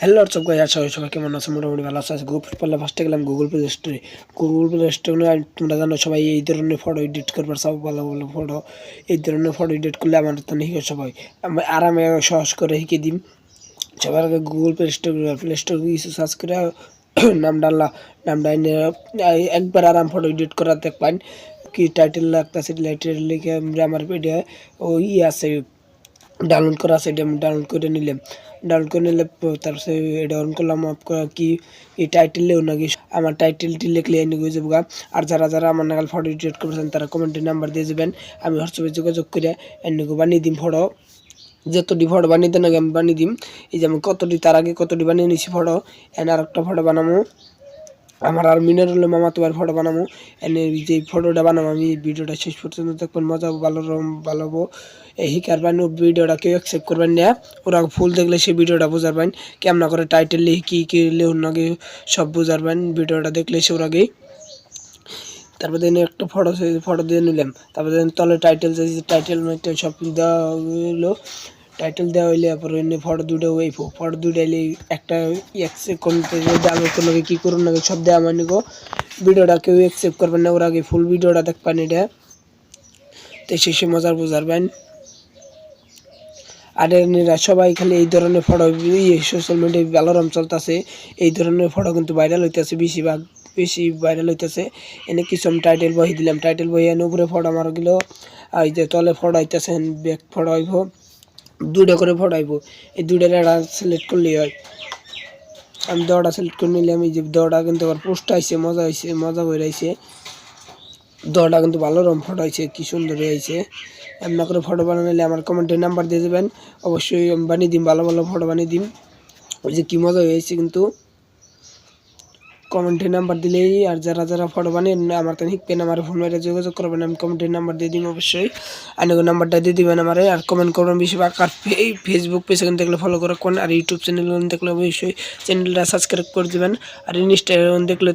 Hello সব গাই আছো সবাই সবাই কেমন আছে? মোটামুটি ভালো আছে? গুগল পারলে ফার্স্টে গেলাম গুগল প্লে স্টোরে গুগল প্লে স্টোরে তোমরা জানো সবাই এই ধরনের ফটো এডিট করবার সব ভালো ভালো ফটো এই ধরনের ফটো এডিট করলে আমার তো শিখে সবাই। আমি আরামে সহজ করে শিখে দিম। সবার আগে Google play store play store কিছু সার্চ করে নাম ডাললা নাম ডাইনে একবার আরাম ফটো এডিট করা দেখবেন কি টাইটেল লাগতেছে টাইটেল লিখে আমার ভিডিও ওই আছে ডাউনলোড করা আছে আমি ডাউনলোড করে নিলাম। ডাউনলোড করে নিলে তারপরে অন করলাম অফ কি, এই টাইটেল লেও নাকি, আমার টাইটেলটি লিখলে এনে হয়ে যাব আর যারা যারা আমার নাগাল ফটো এডিট করেছেন তারা কমেন্টে নাম্বার দিয়ে দেবেন আমি হোয়াটসঅ্যাপে যোগাযোগ করে এনে বানিয়ে দিম ফটো যতটি ফটো বানিয়ে দেন আমি বানিয়ে দিম। এই যে আমি কতটি, তার আগে কতটি বানিয়ে নিয়েছি ফটো এনে আর একটা ফটো বানাবো আমার আর মিনার হলো মামা, তোমার ফটো বানাবো এনে যে ফটোটা বানাবো আমি ভিডিওটা শেষ পর্যন্ত দেখবেন, মজা ভালো ভালো এই হিকার বানো ভিডিওটা কেউ অ্যাকসেপ্ট করবেন না। ওরা ফুল দেখলে সেই ভিডিওটা বুঝারবেন, কেমন করে টাইটেল লিখে কী কী লেখুন আগে সব বুঝারবেন, ভিডিওটা দেখলে সে ওর আগেই তারপর দিন একটা ফটো ফটো দিয়ে নিলাম। তারপর দিন তলে টাইটেল টাইটেল সব দেওয়া হলো টাইটেল দেওয়া হইলে তারপর এনে ফটো দুটো ওই ফটো দুটো এলে একটা অ্যাকসেপ্ট করতে ডাউনলোড করলে কী করুন না সব দেওয়া মানে গো। ভিডিওটা কেউ অ্যাকসেপ্ট করবেন না, ওর আগে ফুল ভিডিওটা দেখবেন এটা। তো শেষে মজার বুঝারবেন আর এরা সবাই খালি এই ধরনের ফটো সোশ্যাল মিডিয়ায় রকম চলতেছে। এই ধরনের ফটো কিন্তু ভাইরাল হইতেছে, বেশিরভাগ, বেশি ভাইরাল হইতেছে। এনে কিছু আমি টাইটেল বহি দিলাম। টাইটেল বহি এনে উপরে ফটো আমার গেল। এই যে তলে ফটো হইতেছে ব্যাক ফটো হইব দুইটা করে ফটো এই দুইটার একটা সিলেক্ট করলেই হয়। আমি দড়া সিলেক্ট করে নিলাম, এই যে দড়া কিন্তু আবার পোস্ট আইসে মজা হয়েছে মজা হয়ে রয়েছে দড়টা কিন্তু ভালো রকম ফটো হয়েছে কী সুন্দর হয়েছে এমন করে ফটো বানালে আমার কমেন্টের নাম্বার দিয়ে দেবেন। অবশ্যই বানিয়ে দিন ভালো ভালো ফটো বানিয়ে দিন ওই যে কী মজা হয়েছে কিন্তু। কমেন্টে নাম্বার দিলেই আর যারা যারা ফটো বানিয়ে আমার তো শিখবেন আমার ফোন মেরে যোগাযোগ করবেন, আমি কমেন্টের নাম্বার দিয়ে দিব অবশ্যই। আনিগো নাম্বারটা দিয়ে দিবেন আমার, আর কমেন্ট করবেন বেশিরভাগ। আর এই ফেসবুক পেজে দেখলে ফলো করে কোন, আর ইউটিউব চ্যানেল দেখলে অবশ্যই চ্যানেলটা সাবস্ক্রাইব করে দেবেন। আর ইনস্টাগ্রাম দেখলে